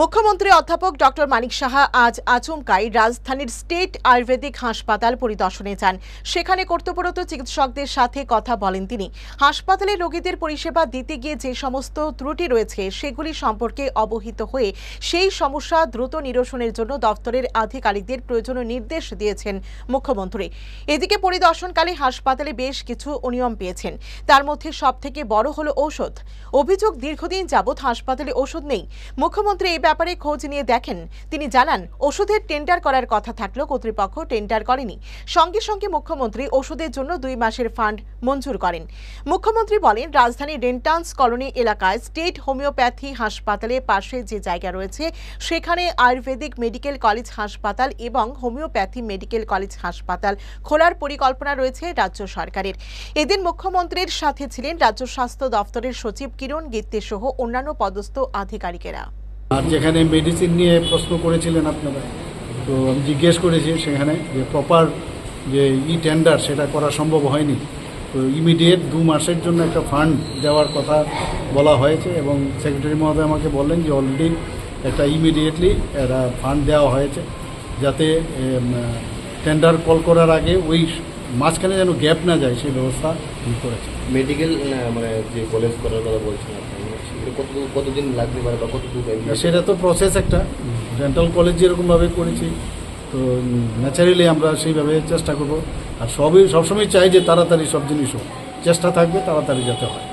মুখ্যমন্ত্রী অধ্যাপক ডক্টর মানিক সাহা আজ আচমকাই রাজধানীর স্টেট আয়ুর্বেদিক হাসপাতাল পরিদর্শনে যান। সেখানে কর্তব্যরত চিকিৎসকদের সাথে কথা বলেন তিনি। হাসপাতালে রোগীদের পরিষেবা দিতে গিয়ে যে সমস্ত ত্রুটি রয়েছে, সেগুলি সম্পর্কে অবহিত হয়ে সেই সমস্যা দ্রুত নিরসনের জন্য দফতরের আধিকারিকদের প্রয়োজনীয় নির্দেশ দিয়েছেন মুখ্যমন্ত্রী। এদিকে পরিদর্শনকালে হাসপাতালে বেশ কিছু অনিয়ম পেয়েছেন। তার মধ্যে সবথেকে বড় হলো ঔষধ। অভিযোগ দীর্ঘদিন যাবৎ হাসপাতালে ওষুধ নেই। মুখ্যমন্ত্রী ব্যাপারে খোঁজ নিয়ে দেখেন। তিনি জানান, ওষুধের টেন্ডার করার কথা থাকলেও কর্তৃপক্ষ টেন্ডার করেনি। সঙ্গে সঙ্গে মুখ্যমন্ত্রী ওষুধের জন্য দুই মাসের ফান্ড মঞ্জুর করেন। মুখ্যমন্ত্রী বলেন, রাজধানীর রেন্টান্স কলোনি এলাকায় স্টেট হোমিওপ্যাথি হাসপাতালে পাশে যে জায়গা রয়েছে, সেখানে আয়ুর্বেদিক মেডিকেল কলেজ হাসপাতাল এবং হোমিওপ্যাথি মেডিকেল কলেজ হাসপাতাল খোলার পরিকল্পনা রয়েছে রাজ্য সরকারের। এদিন মুখ্যমন্ত্রীর সাথে ছিলেন রাজ্য স্বাস্থ্য দফতরের সচিব কিরণ গিত্তে সহ অন্যান্য পদস্থ আধিকারিকেরা। আর যেখানে মেডিসিন নিয়ে প্রশ্ন করেছিলেন আপনারা, তো আমি জিজ্ঞেস করেছি সেখানে যে প্রপার যে ই টেন্ডার সেটা করা সম্ভব হয়নি। তো ইমিডিয়েট দু মাসের জন্য একটা ফান্ড দেওয়ার কথা বলা হয়েছে এবং সেক্রেটারি মহোদয় আমাকে বললেন যে অলরেডি একটা ইমিডিয়েটলি একটা ফান্ড দেওয়া হয়েছে যাতে টেন্ডার কল করার আগে ওই মাঝখানে যেন গ্যাপ না যায়, সেই ব্যবস্থা করেছে মেডিকেল মানে যে কলেজ করার কথা বলছেন কত কতদিন লাগবে পারে বা কত সেটা তো প্রসেস একটা। ডেন্টাল কলেজ যেরকমভাবে করেছি, তো ন্যাচারালি আমরা সেইভাবে চেষ্টা করব। আর সবই, সবসময় চাই যে তাড়াতাড়ি সব জিনিস হোক। চেষ্টা থাকবে তাড়াতাড়ি যাতে হয়।